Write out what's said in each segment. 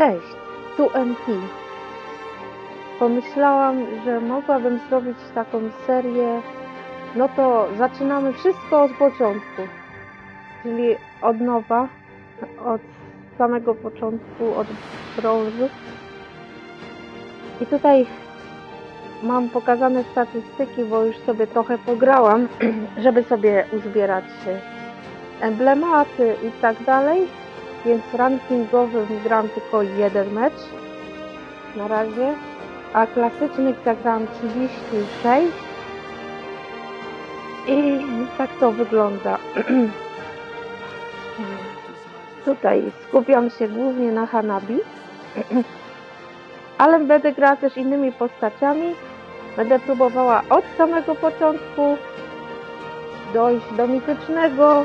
Cześć, tu MT. Pomyślałam, że mogłabym zrobić taką serię. No to zaczynamy wszystko od początku. Czyli od nowa, od samego początku, od brązu. I tutaj mam pokazane statystyki, bo już sobie trochę pograłam, żeby sobie uzbierać emblematy i tak dalej. Więc rankingowym gram tylko jeden mecz na razie, a klasycznych zagram 36 i tak to wygląda. Tutaj skupiam się głównie na Hanabi, ale będę grała też innymi postaciami. Będę próbowała od samego początku dojść do mitycznego.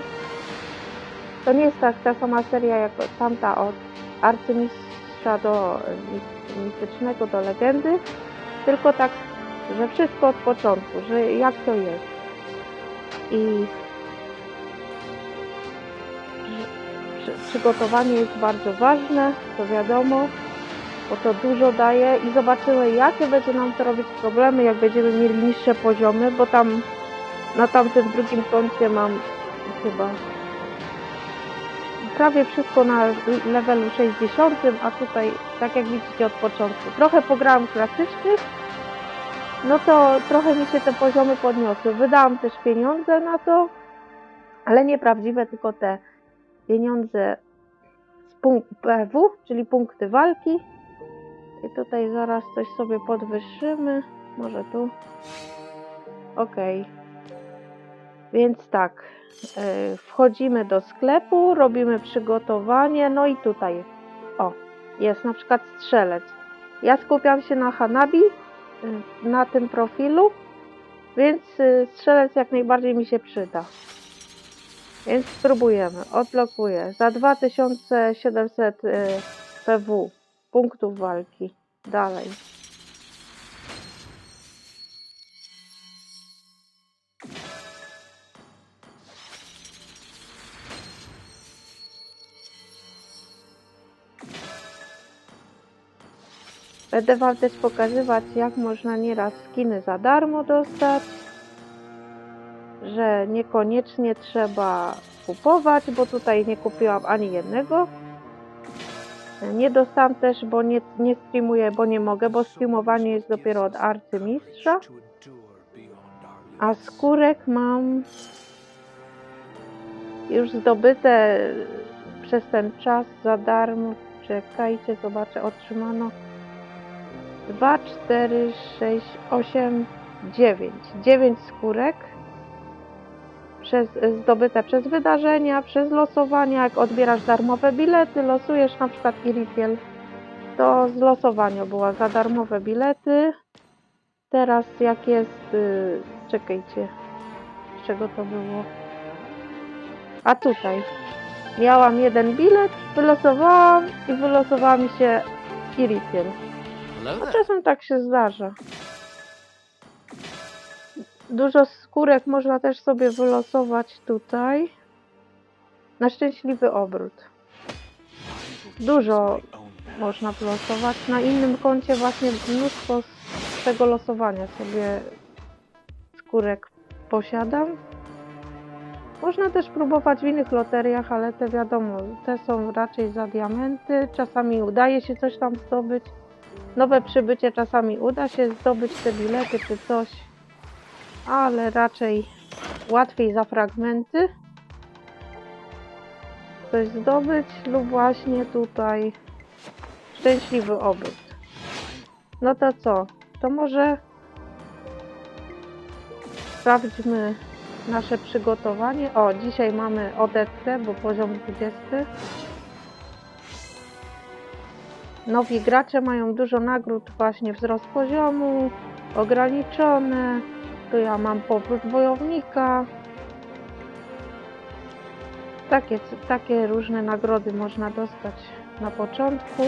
To nie jest tak ta sama seria jak tamta od arcymistrza do mi- mitycznego, do legendy, tylko tak, że wszystko od początku, że jak to jest. I przygotowanie jest bardzo ważne, to wiadomo, bo to dużo daje i zobaczymy jakie będzie nam to robić problemy, jak będziemy mieli niższe poziomy, bo tam na tamtym drugim koncie mam chyba prawie wszystko na levelu 60, a tutaj tak jak widzicie od początku. Trochę pograłam klasycznych, no to trochę mi się te poziomy podniosły. Wydałam też pieniądze na to, ale nie prawdziwe, tylko te pieniądze z PW, czyli punkty walki. I tutaj zaraz coś sobie podwyższymy. Może tu. Ok. Więc tak. E, Wchodzimy do sklepu, robimy przygotowanie. No i tutaj. O, jest na przykład strzelec. Ja skupiam się na Hanabi y, na tym profilu, więc y, strzelec jak najbardziej mi się przyda. Więc spróbujemy. Odblokuję. Za 2700 y, PW punktów walki. Dalej. Będę Wam też pokazywać, jak można nieraz skiny za darmo dostać, że niekoniecznie trzeba kupować, bo tutaj nie kupiłam ani jednego. Nie dostałam też, bo nie, nie streamuję, bo nie mogę, bo streamowanie jest dopiero od arcymistrza. A skórek mam już zdobyte przez ten czas za darmo. Czekajcie, zobaczę, otrzymano 2, 4, 6, 8, 9. 9 skórek przez, zdobyte przez wydarzenia, przez losowania. Jak odbierasz darmowe bilety, losujesz na przykład Irifiel, to z losowania była za darmowe bilety. Teraz jak jest, y, czekajcie, z czego to było? A tutaj miałam jeden bilet, wylosowałam i wylosowała mi się Irifiel. Hello A there. czasem tak się zdarza. Dużo skórek można też sobie wylosować tutaj. Na szczęśliwy obrót. Dużo można wylosować. Na innym koncie właśnie mnóstwo z tego losowania sobie skórek posiadam. Można też próbować w innych loteriach, ale te wiadomo, te są raczej za diamenty. Czasami udaje się coś tam zdobyć nowe przybycie czasami uda się zdobyć te bilety czy coś, ale raczej łatwiej za fragmenty coś zdobyć lub właśnie tutaj szczęśliwy obrót. No to co? To może sprawdźmy nasze przygotowanie. O, dzisiaj mamy odetkę, bo poziom 20. Nowi gracze mają dużo nagród, właśnie wzrost poziomu, ograniczone. Tu ja mam powrót wojownika. Takie, takie różne nagrody można dostać na początku.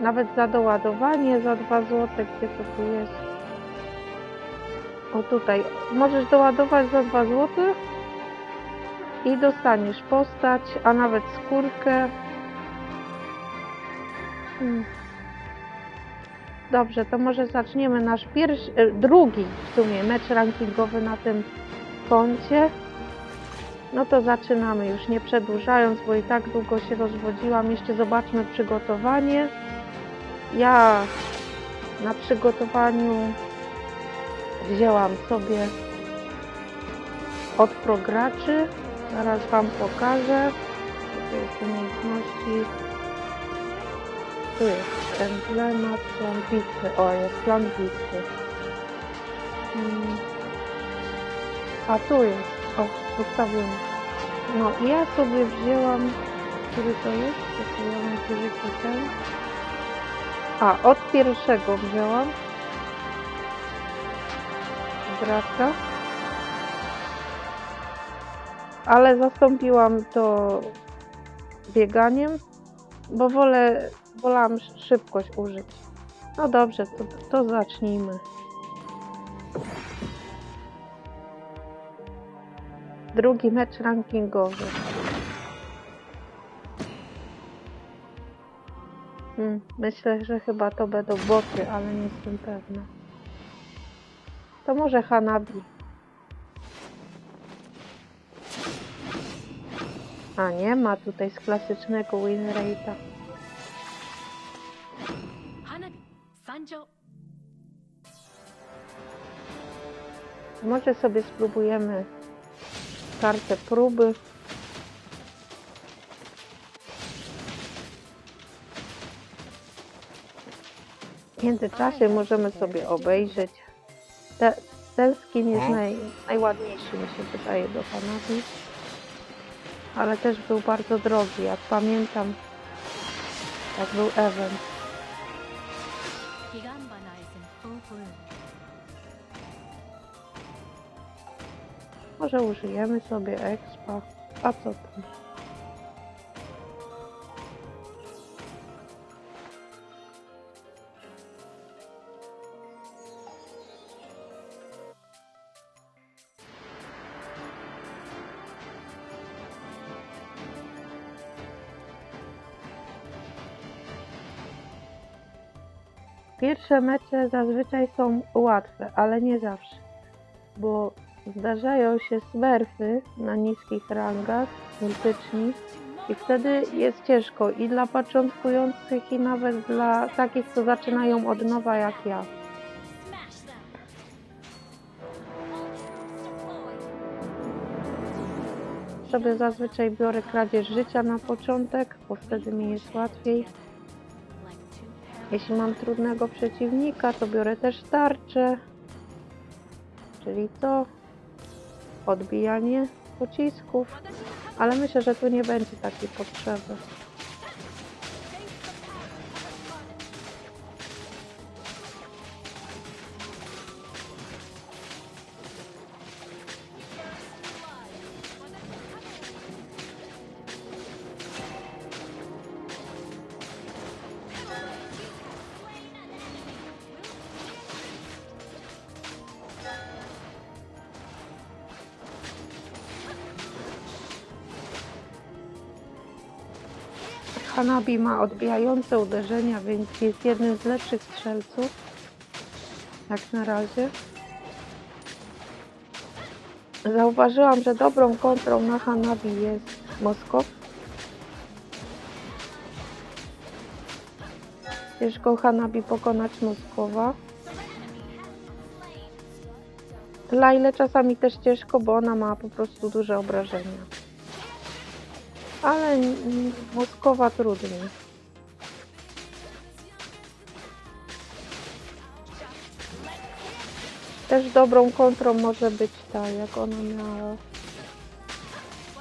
Nawet za doładowanie za 2 zł, gdzie to tu jest. O tutaj, możesz doładować za 2 zł i dostaniesz postać, a nawet skórkę. Hmm. Dobrze, to może zaczniemy nasz pierwszy, e, drugi w sumie mecz rankingowy na tym koncie. No to zaczynamy już nie przedłużając, bo i tak długo się rozwodziłam. Jeszcze zobaczmy przygotowanie. Ja na przygotowaniu wzięłam sobie od prograczy. Zaraz Wam pokażę. To jest umiejętności. Tu jest emblemat, plan bitwy. O, jest plan bitwy. Mm. A tu jest. O, zostawiony. No ja sobie wzięłam, który to jest? To ja mam. A, od pierwszego wzięłam. Gracza. Ale zastąpiłam to bieganiem, bo wolę, wolałam sz- szybkość użyć. No dobrze, to, to zacznijmy. Drugi mecz rankingowy. Hmm, myślę, że chyba to będą boty, ale nie jestem pewna. To może Hanabi. A nie ma tutaj z klasycznego winrate'a. Może sobie spróbujemy kartę próby. W międzyczasie możemy sobie obejrzeć. Te, ten skin jest naj, najładniejszy, mi się wydaje, do Hanabi ale też był bardzo drogi, jak pamiętam, tak był event. Może użyjemy sobie expa, a co tam? Pierwsze mecze zazwyczaj są łatwe, ale nie zawsze, bo zdarzają się smerfy na niskich rangach, mityczni i wtedy jest ciężko i dla początkujących i nawet dla takich, co zaczynają od nowa jak ja. Sobie zazwyczaj biorę kradzież życia na początek, bo wtedy mi jest łatwiej. Jeśli mam trudnego przeciwnika, to biorę też tarczę. Czyli to odbijanie pocisków. Ale myślę, że tu nie będzie takiej potrzeby. Hanabi ma odbijające uderzenia, więc jest jednym z lepszych strzelców. Jak na razie. Zauważyłam, że dobrą kontrą na Hanabi jest Moskow. Ciężko Hanabi pokonać Moskowa. Laile czasami też ciężko, bo ona ma po prostu duże obrażenia. Ale Moskowa trudniej. Też dobrą kontrą może być ta, jak ona miała.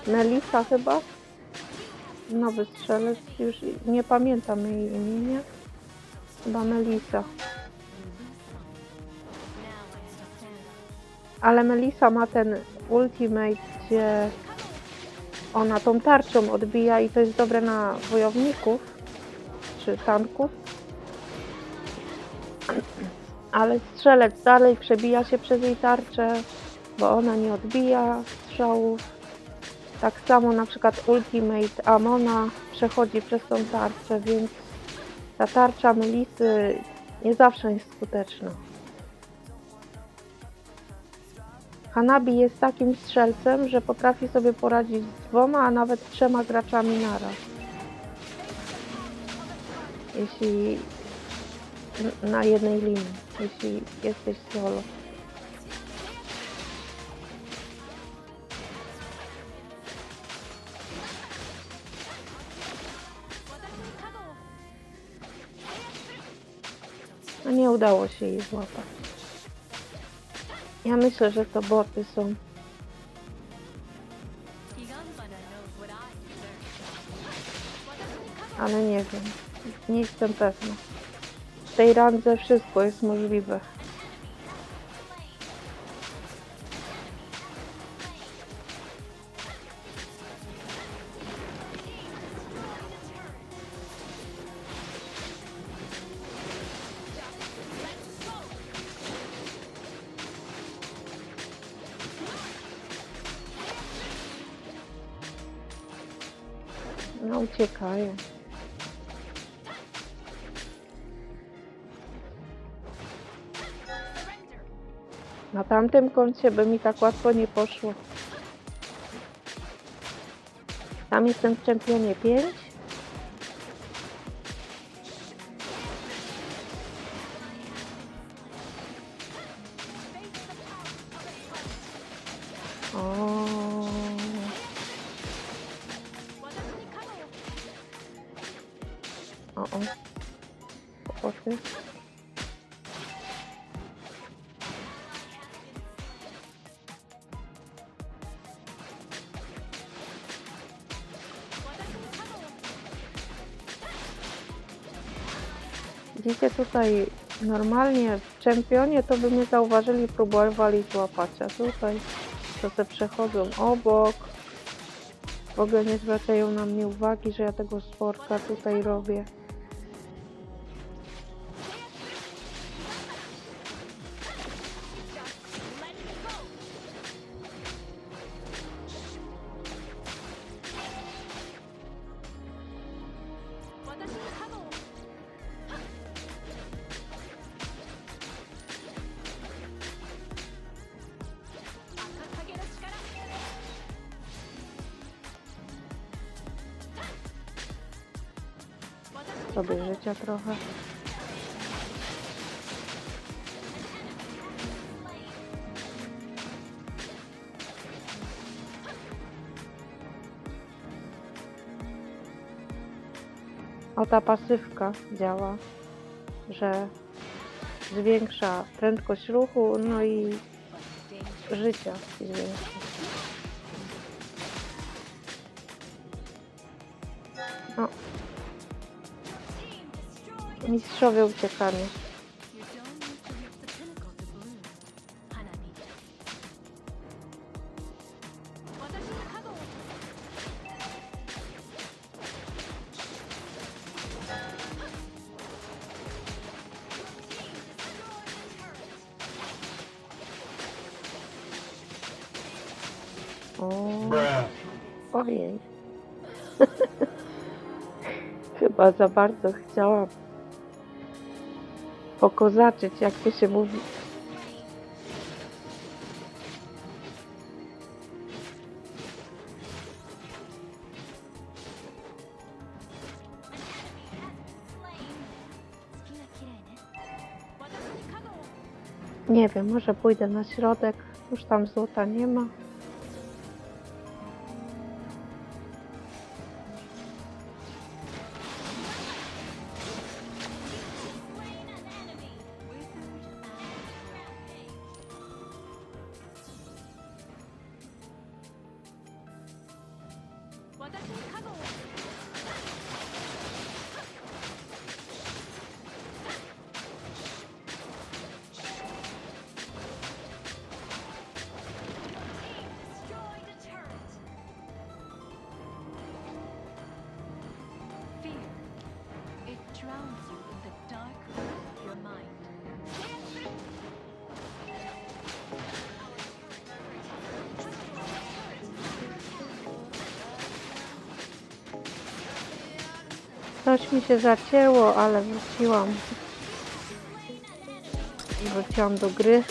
Melisa chyba? Nowy strzelec, już nie pamiętam jej imienia. Chyba Melisa. Ale Melisa ma ten ultimate, gdzie ona tą tarczą odbija i to jest dobre na wojowników czy tanków. Ale strzelec dalej przebija się przez jej tarczę, bo ona nie odbija strzałów. Tak samo na przykład Ultimate Amona przechodzi przez tą tarczę, więc ta tarcza Melisy nie zawsze jest skuteczna. Hanabi jest takim strzelcem, że potrafi sobie poradzić z dwoma, a nawet trzema graczami naraz. Jeśli na jednej linii, jeśli jesteś solo. No nie udało się jej złapać. Ja myślę, że to boty są. Ale nie wiem. Nie jestem pewna. W tej randze wszystko jest możliwe. Uciekają. Na tamtym koncie by mi tak łatwo nie poszło. Tam jestem w czempionie 5. Widzicie tutaj normalnie w czempionie to by mnie zauważyli, próbowali złapać, a tutaj to se przechodzą obok. W ogóle nie zwracają na mnie uwagi, że ja tego sporka tutaj robię. Sobie życia trochę. O ta pasywka działa, że zwiększa prędkość ruchu, no i życia zwiększa. O, Bruh. ojej. Chyba za bardzo chciałam pokozaczyć, jak to się mówi. Nie wiem, może pójdę na środek. Już tam złota nie ma. Coś mi się zacięło, ale wróciłam. Wróciłam do gry.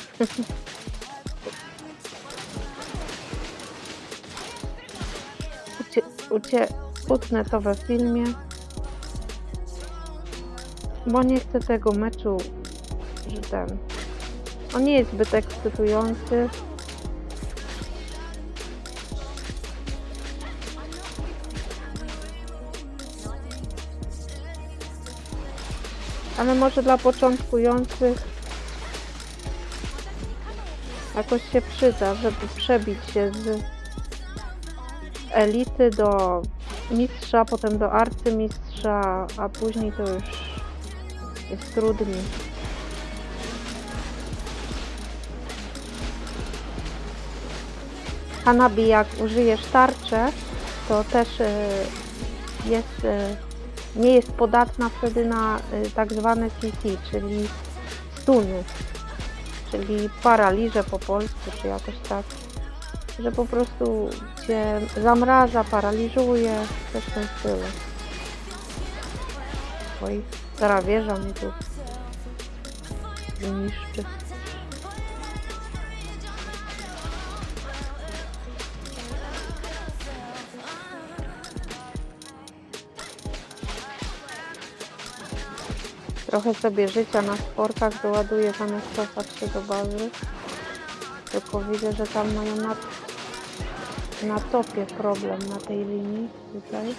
Ucie, ucie, utnę to we filmie. Bo nie chcę tego meczu, że ten... On nie jest zbyt ekscytujący. Ale może dla początkujących jakoś się przyda, żeby przebić się z elity do mistrza, potem do arcymistrza, a później to już jest trudniej. Hanabi, jak użyjesz tarczę, to też e, jest, e, nie jest podatna wtedy na e, tak zwane CC, czyli stuny, czyli paraliże po polsku, czy jakoś tak, że po prostu cię zamraża, paraliżuje, coś w tym stylu. Oj, stara mi tu niszczy. Trochę sobie życia na sporkach doładuję zamiast cofać się do bazy. Tylko widzę, że tam mają na, na topie problem na tej linii tutaj.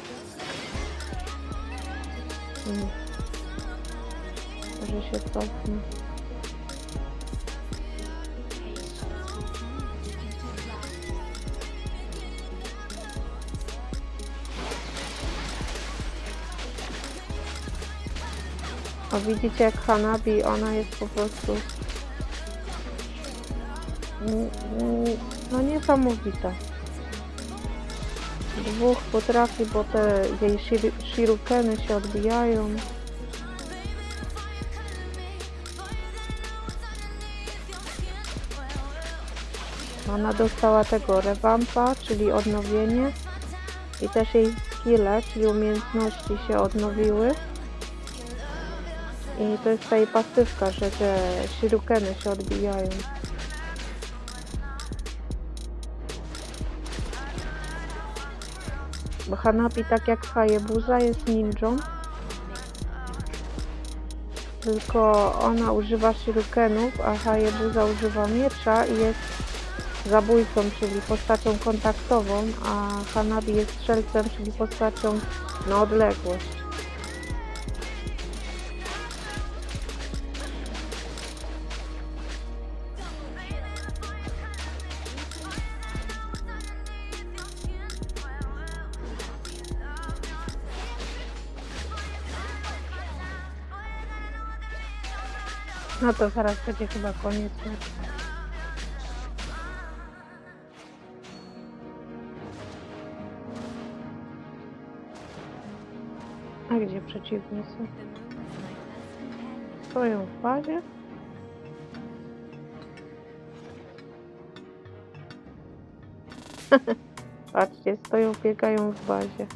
Może się cofnę. O widzicie jak Hanabi, ona jest po prostu no niesamowita. Dwóch potrafi, bo te jej shir- shirukeny się odbijają. Ona dostała tego rewampa, czyli odnowienie i też jej skille, czyli umiejętności się odnowiły. I to jest ta jej pasywka, że te shirukeny się odbijają. Bo Hanabi, tak jak Hayabusa, jest ninją. Tylko ona używa shirukenów, a Hayabusa używa miecza i jest zabójcą, czyli postacią kontaktową, a Hanabi jest strzelcem, czyli postacią na odległość. To zaraz będzie chyba koniec. A gdzie przeciwnicy? Stoją w bazie? Patrzcie, stoją, biegają w bazie.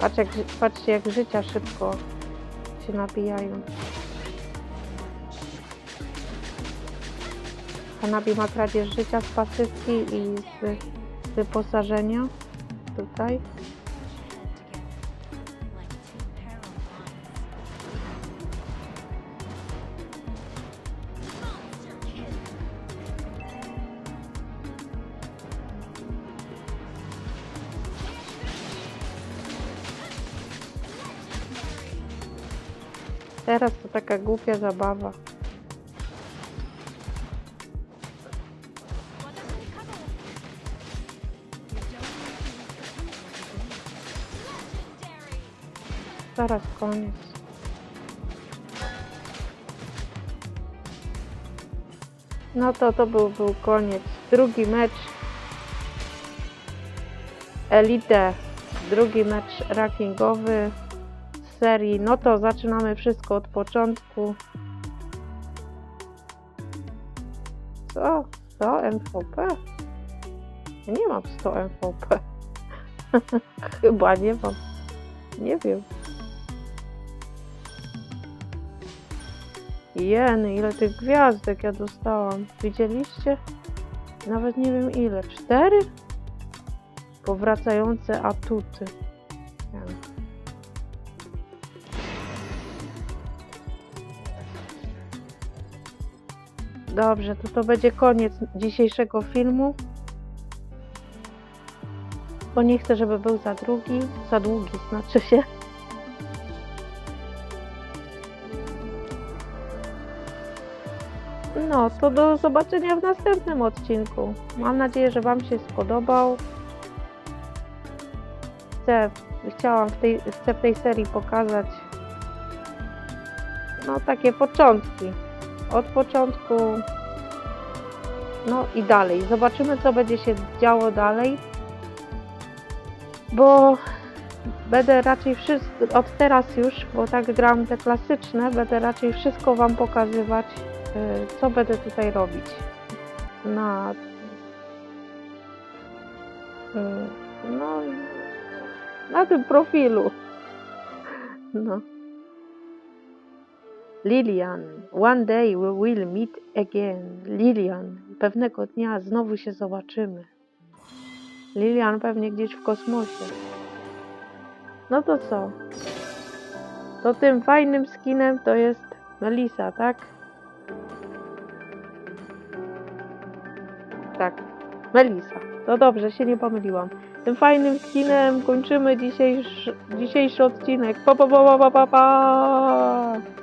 Patrz jak, patrzcie, jak życia szybko się nabijają. Hanabi ma kradzież życia z pasywki i z wyposażenia. Tutaj. teraz to taka głupia zabawa. Zaraz koniec. No to to był, był koniec. Drugi mecz Elite. Drugi mecz rankingowy serii. No to zaczynamy wszystko od początku. Co? 100 MVP? Nie mam 100 MVP. Chyba nie mam. Nie wiem. Jeny, ile tych gwiazdek ja dostałam. Widzieliście? Nawet nie wiem ile. Cztery? Powracające atuty. Dobrze, to to będzie koniec dzisiejszego filmu. Bo nie chcę, żeby był za długi. Za długi, znaczy się. No, to do zobaczenia w następnym odcinku. Mam nadzieję, że Wam się spodobał. Chcę, chciałam w tej, chcę w tej serii pokazać no takie początki. Od początku no i dalej. Zobaczymy, co będzie się działo dalej. Bo będę raczej wszystko, od teraz już, bo tak gram te klasyczne, będę raczej wszystko Wam pokazywać, y, co będę tutaj robić na y, no, na tym profilu. No. Lilian, one day we will meet again. Lilian, pewnego dnia znowu się zobaczymy. Lilian pewnie gdzieś w kosmosie. No to co? To tym fajnym skinem to jest Melisa, tak? Tak, Melisa. To dobrze, się nie pomyliłam. Tym fajnym skinem kończymy dzisiejszy, dzisiejszy odcinek. Pa, pa, pa, pa, pa, pa,